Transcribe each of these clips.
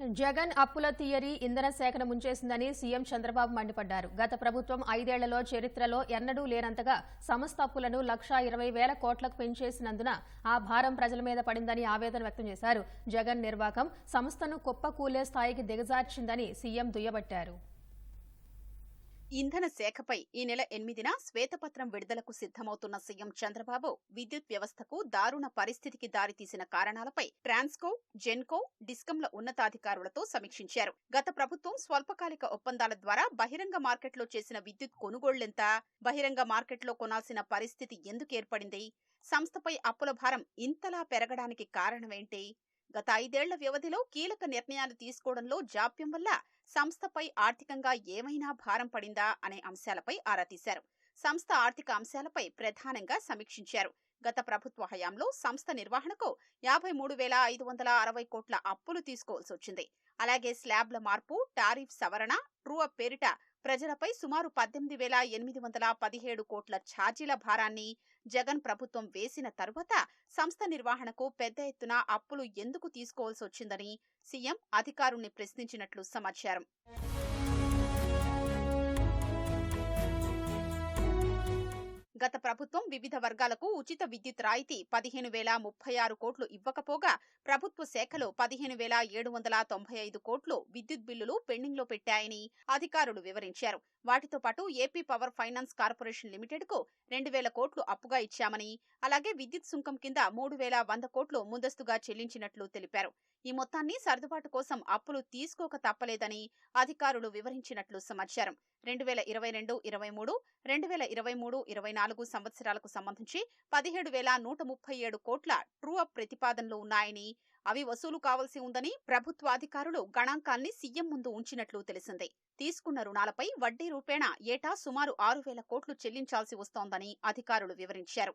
జగన్ అప్పుల థియరీ ఇంధన శాఖను ముంచేసిందని సీఎం చంద్రబాబు మండిపడ్డారు. గత ప్రభుత్వం ఐదేళ్ళలో చరిత్రలో ఎన్నడూ లేనంతగా సంస్థ అప్పులను లక్షా ఇరవై వేల కోట్లకు పెంచేసినందున ఆ భారం ప్రజల మీద పడిందని ఆవేదన వ్యక్తం చేశారు. జగన్ నిర్వాకం సంస్థను కుప్పకూలే స్థాయికి దిగజార్చిందని సీఎం దుయ్యబట్టారు. ఇంధన శాఖపై ఈ నెల ఎనిమిదిన శ్వేతపత్రం విడుదలకు సిద్దమవుతున్న సీఎం చంద్రబాబు విద్యుత్ వ్యవస్థకు దారుణ పరిస్థితికి దారితీసిన కారణాలపై ట్రాన్స్కో జెన్కో డిస్కంల ఉన్నతాధికారులతో సమీక్షించారు. గత ప్రభుత్వం స్వల్పకాలిక ఒప్పందాల ద్వారా బహిరంగ మార్కెట్లో చేసిన విద్యుత్ కొనుగోళ్ళెంత బహిరంగ మార్కెట్లో కొనాల్సిన పరిస్థితి ఎందుకు ఏర్పడింది? సంస్థపై అప్పుల భారం ఇంతలా పెరగడానికి కారణమేంటి గత ఐదేళ్ళ వ్యవధిలో కీలక నిర్ణయాలు తీసుకోవడంలో జాప్యం వల్ల సంస్థపై ఆర్థికంగా ఏమైనా భారం పడిందా అనే అంశాలపై ఆరా తీశారు. సంస్థ ఆర్థిక అంశాలపై ప్రధానంగా సమీక్షించారు. గత ప్రభుత్వ హయాంలో సంస్థ నిర్వహణకు యాభై మూడు వేల ఐదు వందల అరవై కోట్ల అప్పులు తీసుకోవాల్సి వచ్చింది. అలాగే స్లాబ్ల మార్పు టారిఫ్ సవరణ ట్రూ అప్ పేరిట ప్రజలపై సుమారు పద్దెనిమిది వేల ఎనిమిది వందల పదిహేడు కోట్ల ఛార్జీల భారాన్ని జగన్ ప్రభుత్వం వేసిన తరువాత సంస్థ నిర్వహణకు పెద్ద ఎత్తున అప్పులు ఎందుకు తీసుకోవాల్సి వచ్చిందని సీఎం అధికారుల్ని ప్రశ్నించినట్లు సమాచారం. గత ప్రభుత్వం వివిధ వర్గాలకు ఉచిత విద్యుత్ రాయితీ పదిహేను వేల ముప్పై ఆరు కోట్లు ఇవ్వకపోగా ప్రభుత్వ శాఖలో పదిహేను వేల ఏడు వందల తొంభై ఐదు కోట్లు విద్యుత్ బిల్లులు పెండింగ్లో పెట్టాయని అధికారులు వివరించారు. వాటితో పాటు ఏపీ పవర్ ఫైనాన్స్ కార్పొరేషన్ లిమిటెడ్కు రెండు వేల కోట్లు అప్పుగా ఇచ్చామని అలాగే విద్యుత్ సుంకం కింద మూడు వేల వంద కోట్లు ముందస్తుగా చెల్లించినట్లు తెలిపారు. ఈ మొత్తాన్ని సర్దుబాటు కోసం అప్పులు తీసుకోక తప్పలేదని అధికారులు వివరించినట్లు సమాచారం. రెండు వేల ఇరవై రెండు ఇరవై మూడు రెండు వేల ఇరవై మూడు ఇరవై నాలుగు సంవత్సరాలకు సంబంధించి పదిహేడు వేల నూట ముప్పై ఏడు కోట్ల ట్రూ అప్ ప్రతిపాదనలు ఉన్నాయని అవి వసూలు కావాల్సి ఉందని ప్రభుత్వాధికారులు గణాంకాల్ని సీఎం ముందు ఉంచినట్లు తెలిసింది. తీసుకున్న రుణాలపై వడ్డీ రూపేణా ఏటా సుమారు ఆరు వేల కోట్లు చెల్లించాల్సి వస్తోందని అధికారులు వివరించారు.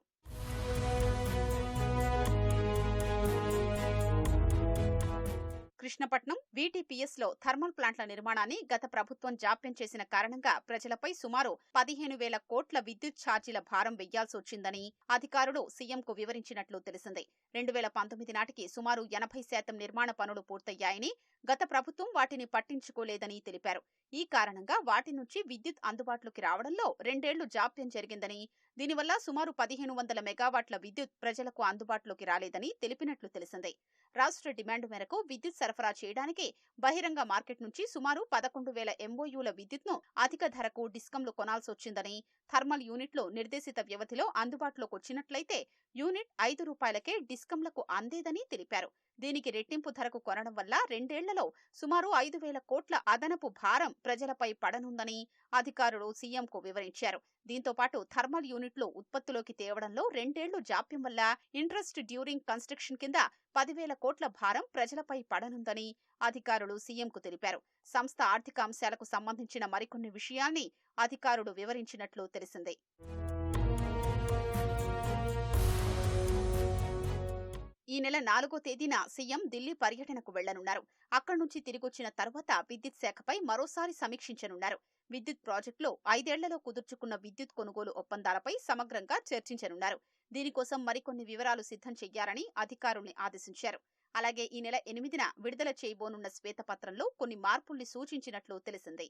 కృష్ణపట్నం వీటీపీఎస్లో థర్మల్ ప్లాంట్ల నిర్మాణాన్ని గత ప్రభుత్వం జాప్యం చేసిన కారణంగా ప్రజలపై సుమారు పదిహేను వేల కోట్ల విద్యుత్ ఛార్జీల భారం వెయ్యాల్సి వచ్చిందని అధికారులు సీఎంకు వివరించినట్లు తెలిసింది. రెండు వేల పంతొమ్మిది నాటికి సుమారు ఎనభై శాతం నిర్మాణ పనులు పూర్తయ్యాయని గత ప్రభుత్వం వాటిని పట్టించుకోలేదని తెలిపారు. ఈ కారణంగా వాటి నుంచి విద్యుత్ అందుబాటులోకి రావడంలో రెండేళ్ళు జాప్యం జరిగిందని దీనివల్ల సుమారు పదిహేను వందల మెగావాట్ల విద్యుత్ ప్రజలకు అందుబాటులోకి రాలేదని తెలిపినట్లు తెలిసింది. రాష్ట్ర డిమాండ్ మేరకు విద్యుత్ సరఫరా చేయడానికి బహిరంగ మార్కెట్ నుంచి సుమారు పదకొండు వేల ఎంఓయూల విద్యుత్ను అధిక ధరకు డిస్కంలు కొనాల్సి వచ్చిందని థర్మల్ యూనిట్లు నిర్దేశిత వ్యవధిలో అందుబాటులోకి వచ్చినట్లయితే యూనిట్ ఐదు రూపాయలకే డిస్కంలకు అందేదని తెలిపారు. దీనికి రెట్టింపు ధరకు కొనడం వల్ల రెండేళ్ళలో సుమారు ఐదు వేల కోట్ల అదనపు భారం ప్రజలపై పడనుందని అధికారులు సీఎంకు వివరించారు. దీంతో పాటు థర్మల్ యూనిట్లు ఉత్పత్తిలోకి తేవడంలో రెండేళ్ళు జాప్యం వల్ల ఇంట్రెస్ట్ డ్యూరింగ్ కన్స్ట్రక్షన్ కింద పదివేల కోట్ల భారం ప్రజలపై పడనుందని అధికారులు సీఎంకు తెలిపారు. సంస్థ ఆర్థిక అంశాలకు సంబంధించిన మరికొన్ని విషయాల్ని అధికారులు వివరించినట్లు తెలిసింది. ఈ నెల నాలుగో తేదీన సీఎం ఢిల్లీ పర్యటనకు వెళ్ళనున్నారు. అక్కడి నుంచి తిరిగొచ్చిన తర్వాత విద్యుత్ శాఖపై మరోసారి సమీక్షించనున్నారు. విద్యుత్ ప్రాజెక్టులో ఐదేళ్ళలో కుదుర్చుకున్న విద్యుత్ కొనుగోలు ఒప్పందాలపై సమగ్రంగా చర్చించనున్నారు. దీనికోసం మరికొన్ని వివరాలు సిద్ధం చెయ్యాలని అధికారుల్ని ఆదేశించారు. అలాగే ఈ నెల ఎనిమిదిన విడుదల చేయబోనున్న శ్వేతపత్రంలో కొన్ని మార్పుల్ని సూచించినట్లు తెలిసింది.